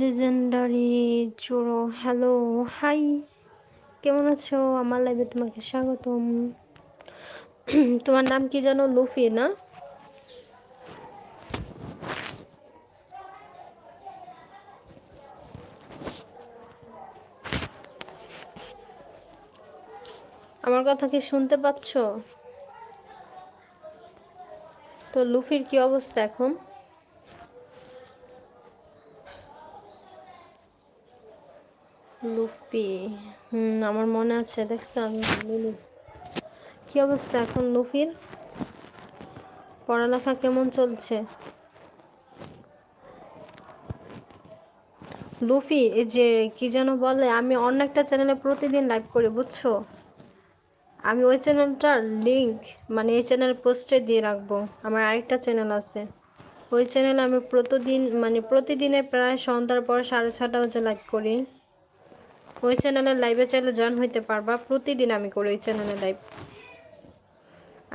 Legendary চোরো hello hi কেমন আছো? আমার লাইভে তোমাকে স্বাগতম। তোমার নাম কি জানো? লুফি, না? আমার কথা কি শুনতে পাচ্ছ? তো লুফির কি অবস্থা এখন? লুফি হুম, আমার মনে আছে, দেখছ? আমি কি অবস্থা এখন লুফির পড়ালেখা কেমন চলছে? লুফি এই যে কি যেন বলে, আমি অন্য একটা চ্যানেলে প্রতিদিন লাইভ করি, বুঝছ? আমি ওই চ্যানেলটার লিঙ্ক মানে এই চ্যানেল পোস্টে দিয়ে রাখব। আমার আরেকটা চ্যানেল আছে। ওই চ্যানেলে আমি প্রতিদিন মানে প্রতিদিনে প্রায় সন্ধ্যার পর সাড়ে ছটা বাজে লাইভ করি। ওই চ্যানেলের লাইভে চাইলে জয়েন হইতে পারবা। প্রতিদিন আমি করি ওই চ্যানেলে লাইভ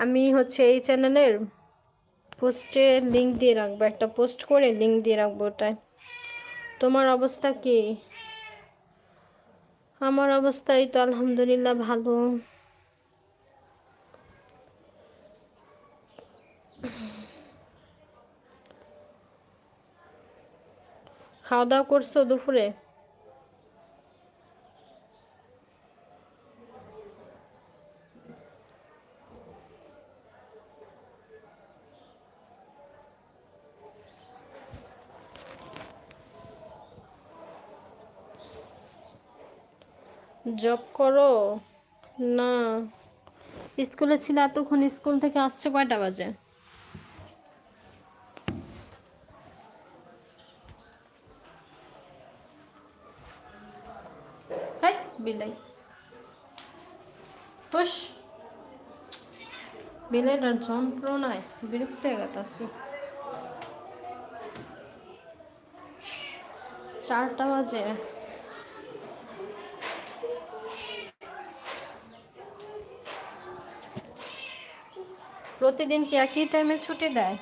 আমি হচ্ছে এই চ্যানেলের পোস্টে লিঙ্ক দিয়ে রাখব। একটা পোস্ট করে লিঙ্ক দিয়ে রাখব ওটায়। তোমার অবস্থা কি? আমার অবস্থা এই তো আলহামদুলিল্লাহ ভালো। খাওয়া দাওয়া করছ দুপুরে? জব করো? না। স্কুলে ছিল এতক্ষণ স্কুল থেকে আসছে কয়টা বাজে? বিলাই হুস বিলাইটার যন্ত্রণায় বিরক্ত হয়ে গেছে চারটা বাজে। প্রতিদিন কি একই টাইমে ছুটি দেয়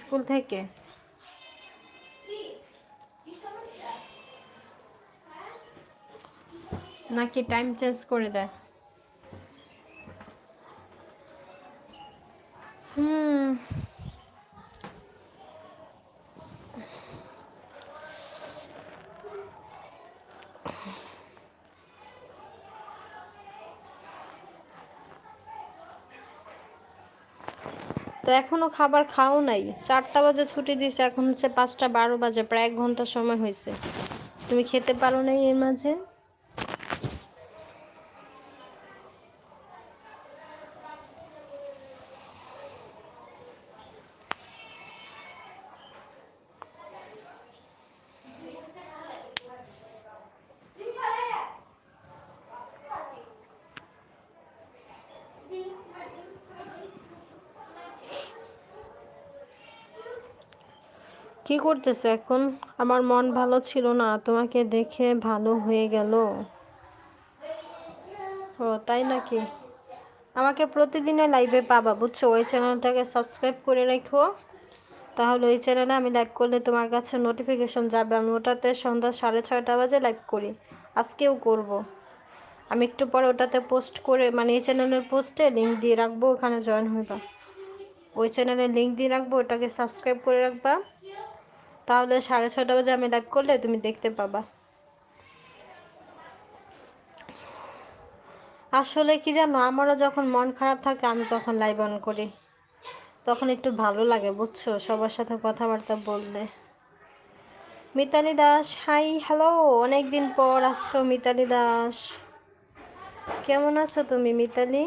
স্কুল থেকে? নাকি টাইম চেঞ্জ করে দেয়? তো এখনও খাবার খাও নাই। চারটা বাজে ছুটি দিয়েছে, এখন হচ্ছে পাঁচটা বারো বাজে, প্রায় এক ঘণ্টা সময় হয়েছে। তুমি খেতে পারো নাই এর মাঝে? কি করতেছো এখন? আমার মন ভালো ছিল না, তোমাকে দেখে ভালো হয়ে গেল। ও, তাই নাকি? আমাকে প্রতিদিনে লাইভে পাবা, বুঝছ? ওই চ্যানেলটাকে সাবস্ক্রাইব করে রেখো। তাহলে ওই চ্যানেলে আমি লাইভ করলে তোমার কাছে নোটিফিকেশন যাবে। আমি ওটাতে সন্ধ্যা সাড়ে ছয়টা বাজে লাইভ করি। আজকেও করব। আমি একটু পরে ওটাতে পোস্ট করে মানে এই চ্যানেলের পোস্টে লিঙ্ক দিয়ে রাখব, ওখানে জয়েন হইবা। ওই চ্যানেলে লিঙ্ক দিয়ে রাখব, ওটাকে সাবস্ক্রাইব করে রাখবা। তাহলে সাড়ে ছটা বাজে আমি লাইভ করলে তুমি দেখতে পাবা। আসলে কি জানো, আমারও যখন মন খারাপ থাকে, আমি তখন লাইভ অন করি। তখন একটু ভালো লাগে, বুঝছ? সবার সাথে কথাবার্তা বললে। মিতালি দাস হাই হ্যালো অনেক দিন পর আসছো মিতালি দাস। কেমন আছো তুমি মিতালি?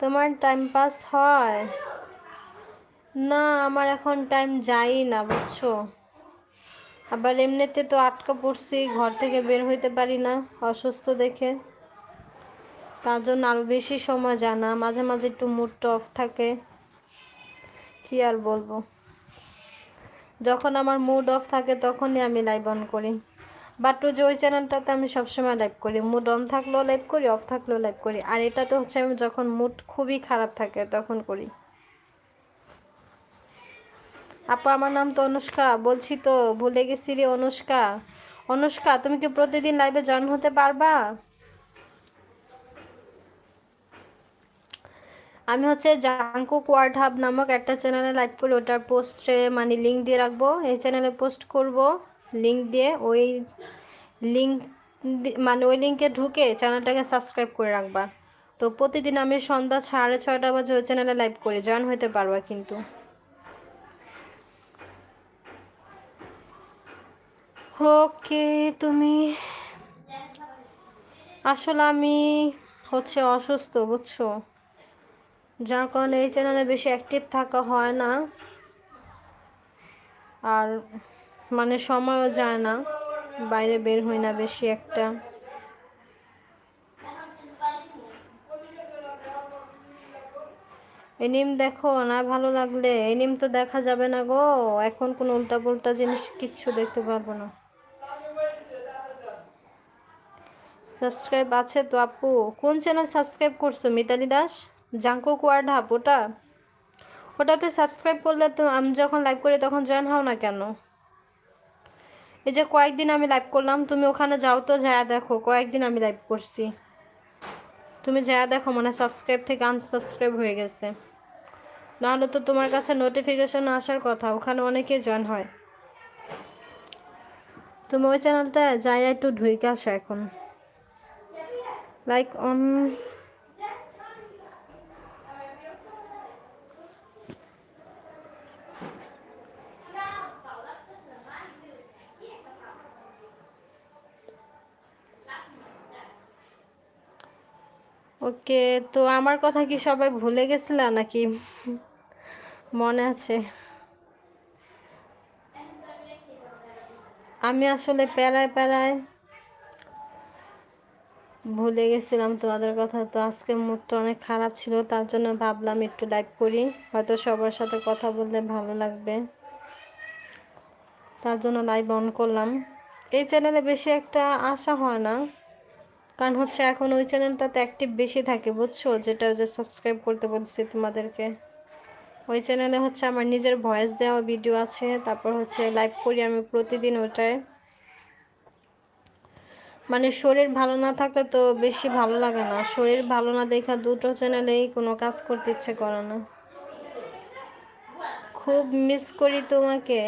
তোমার টাইম পাস হয়? না, আমার এখন টাইম যাই না, বুঝছ? আবার এমনিতে তো আটকা পড়ছি, ঘর থেকে বের হইতে পারি না, অসুস্থ দেখে। তার জন্য আরও বেশি সময় জানা মাঝে মাঝে একটু মুডটা অফ থাকে। কি আর বলব? যখন আমার মুড অফ থাকে, তখনই আমি লাইভ অন করি। বাট যে ওই চ্যানেলটাতে আমি সবসময় লাইভ করি। মুড অন থাকলেও লাইভ করি অফ থাকলেও লাইভ করি। আর এটাতে হচ্ছে আমি যখন মুড খুবই খারাপ থাকে, তখন করি। আপু, আমার নাম তো অনুষ্কা। বলছি তো, ভুলে গেছি রে অনুষ্কা? অনুষ্কা, তুমি কি প্রতিদিন লাইভে জয়েন হতে পারবা? আমি হচ্ছে জাঙ্কু কোয়ার্ড হাব নামক একটা চ্যানেলে লাইভ করি। ওটার পোস্টে মানে লিঙ্ক দিয়ে রাখব। এই চ্যানেলে পোস্ট করব। লিঙ্ক দিয়ে ওই লিঙ্ক মানে ওই লিঙ্কে ঢুকে চ্যানেলটাকে সাবস্ক্রাইব করে রাখবা। তো প্রতিদিন আমি সন্ধ্যা সাড়ে ছয়টা বাজে ওই চ্যানেলে লাইভ করি জয়েন হতে পারবা কিন্তু। ওকে, তুমি আসলে আমি হচ্ছে অসুস্থ, বুঝছ? যার কারণে এই চ্যানেলে বেশি অ্যাক্টিভ থাকা হয় না। আর মানে সময়ও যায় না, বাইরে বের হই না বেশি একটা। এনিম দেখো না ভালো লাগলে? এনিম তো দেখা যাবে না গো। এখন কোনো উল্টা পুল্টা জিনিস কিচ্ছু দেখতে পারব না। সাবস্ক্রাইব আছে তো আপু? কোন চ্যানেল সাবস্ক্রাইব করছ? মিতালি দাস? জাঙ্কো কোয়ার্ড হাব, ওটা? ওটাতে সাবস্ক্রাইব করলে তো আমি যখন লাইভ করি তখন জয়েন হও না কেন? এই যে কয়েকদিন আমি লাইভ করলাম, তুমি ওখানে যাও তো যা দেখো। কয়েকদিন আমি লাইভ করছি। তুমি যা দেখো মানে সাবস্ক্রাইব থেকে আনসাবস্ক্রাইব হয়ে গেছে। নাহলে তো তোমার কাছে নোটিফিকেশন আসার কথা, ওখানে অনেকে জয়েন হয়। তুমি ওই চ্যানেলটা যাই একটু ঢুইকে আসো এখন। লাইক অন ওকে তো আমার কথা কি সবাই ভুলে গেছিল নাকি? মনে আছে। আমি আসলে প্যারায় প্যারায় ভুলে গেছিলাম তোমাদের কথা। তো আজকে মুডটা অনেক খারাপ ছিল, তার জন্য ভাবলাম একটু লাইভ করি। হয়তো সবার সাথে কথা বললে ভালো লাগবে। তার জন্য লাইভ অন করলাম। এই চ্যানেলে বেশি একটা আশা হয় না। কারণ হচ্ছে এখন ওই চ্যানেলটাতে অ্যাক্টিভ বেশি থাকে, বুঝছ? যেটা যে সাবস্ক্রাইব করতে বলছি তোমাদেরকে। ওই চ্যানেলে হচ্ছে আমার নিজের ভয়েস দেওয়া ভিডিও আছে, তারপর হচ্ছে লাইভ করি আমি প্রতিদিন ওটায় মানে শরীর ভালো না থাকলে তো বেশি ভালো লাগে না। শরীর ভালো না দেখা দুটো চ্যানেলেই কোনো কাজ করতে ইচ্ছে করে না। খুব মিস করি তোমাকে।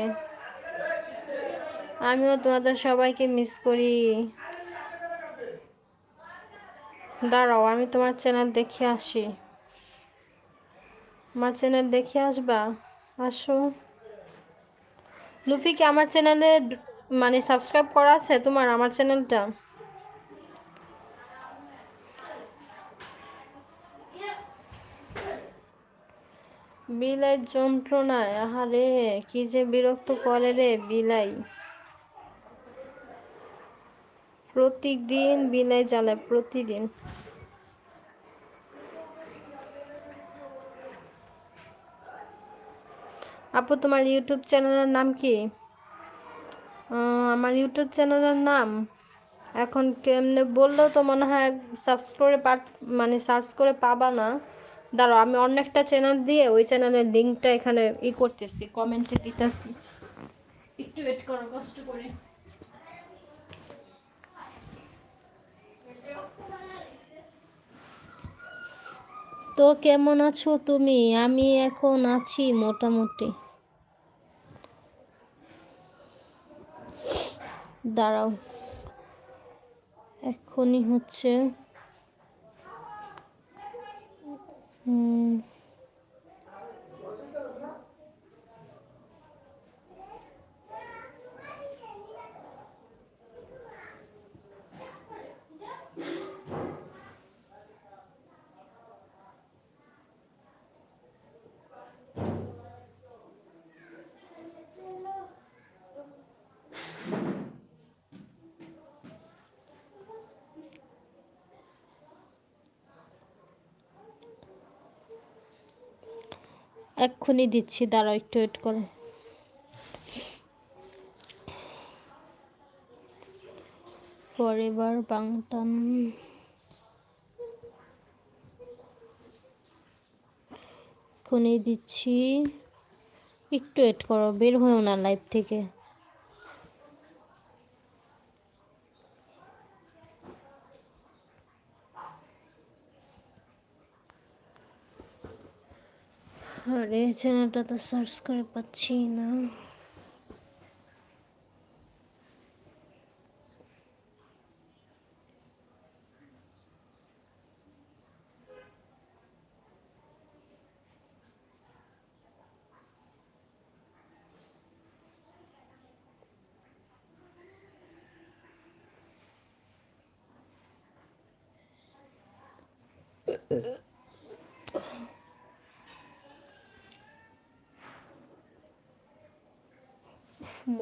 আমিও তোমাদের সবাইকে মিস করি। দাঁড়াও, আমি তোমার চ্যানেল দেখে আসি। আমার চ্যানেল দেখে আসবা? আসো। লুফি কি আমার চ্যানেলে মানে সাবস্ক্রাইব করা আছে তোমার, আমার চ্যানেলটা? বিলের যন্ত্রণায়, আহারে, কি যে বিরক্ত করে রে বিলাই। প্রতিদিন বিনয় জ্বালায়, প্রতিদিন। আপু, তোমার ইউটিউব চ্যানেলের নাম কি? আমার ইউটিউব চ্যানেলের নাম? এখন কেমনে বললেও তো মনে হয় সার্চ করে মানে সার্চ করে পাবা না। দাঁড়াও, আমি অন্য একটা চ্যানেল দিয়ে ওই চ্যানেলের লিঙ্কটা এখানে ই করতেছি কমেন্টে দিতেছি। একটু ওয়েট করো, কষ্ট করে। তো কেমন আছো তুমি? আমি এখন আছি মোটামুটি। দাঁড়াও। এখনই হচ্ছে হুম এক্ষুনি দিচ্ছি, দাঁড়াও একটু ওয়েট করো। ফরএভার বাংতান এক্ষুনি দিচ্ছি। একটু ওয়েট করো, বের হয়েও না লাইভ থেকে আরে চ্যানেলটা তো সার্চ করে পাচ্ছি না।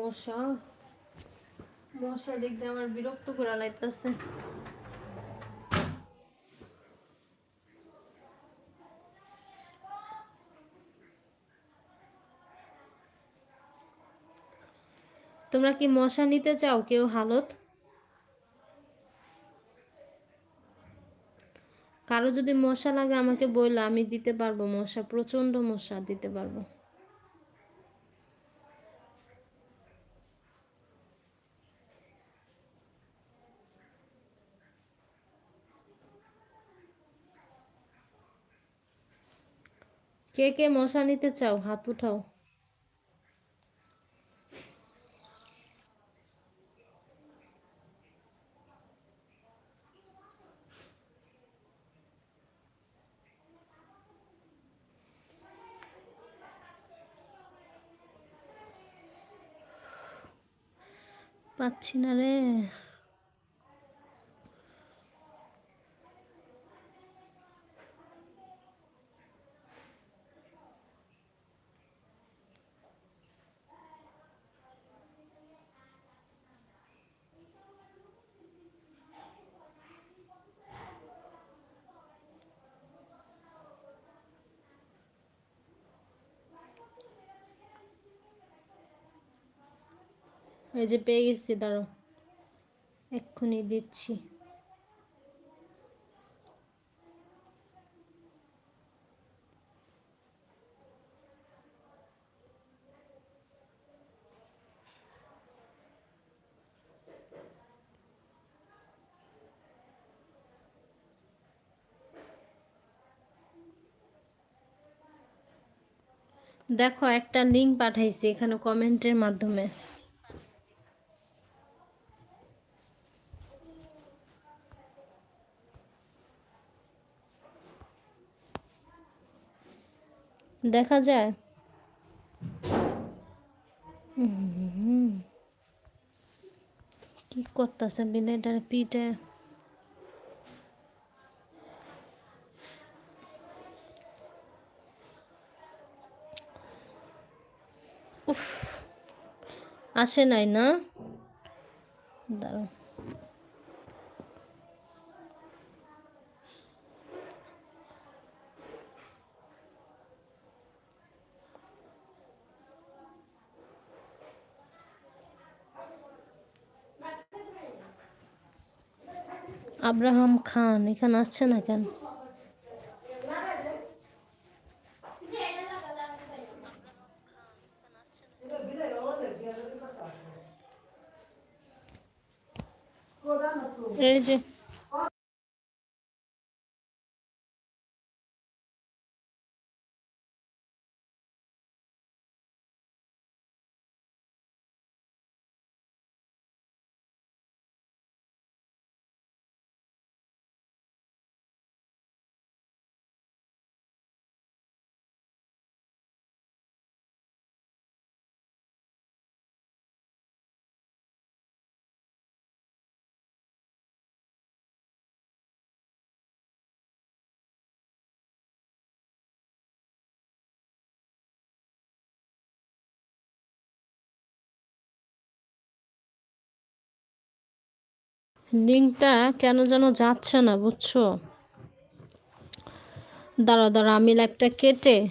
মশা মশা দেখতে আমার বিরক্ত তোমরা কি মশা নিতে চাও কেউ হালত? কারও যদি মশা লাগে আমাকে বলল আমি দিতে পারব মশা প্রচণ্ড মশা দিতে পারব। কে কে মশা নিতে চাও? হাত উঠাও। পাচ্ছি না রে। এই যে পেয়ে গেছি দাঁড়ো এক্ষুনি দিচ্ছি। দেখো একটা লিঙ্ক পাঠাইছি এখানে কমেন্টের মাধ্যমে। দেখা যায়। কি করতেছে বিলেটার পিঠে? উফ আসে নাই না? দাঁড়াও। আব্রাহাম খান এখানে আসছে না কেন এই যে লিঙ্কটা কেন যেন যাচ্ছে না, বুঝছ? দাঁড়া দাঁড়া আমি লাইভটা কেটে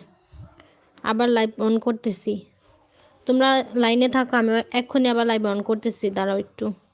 আবার লাইভ অন করতেছি। তোমরা লাইনে থাকো, আমি এক্ষুনি আবার লাইভ অন করতেছি, দাঁড়াও একটু।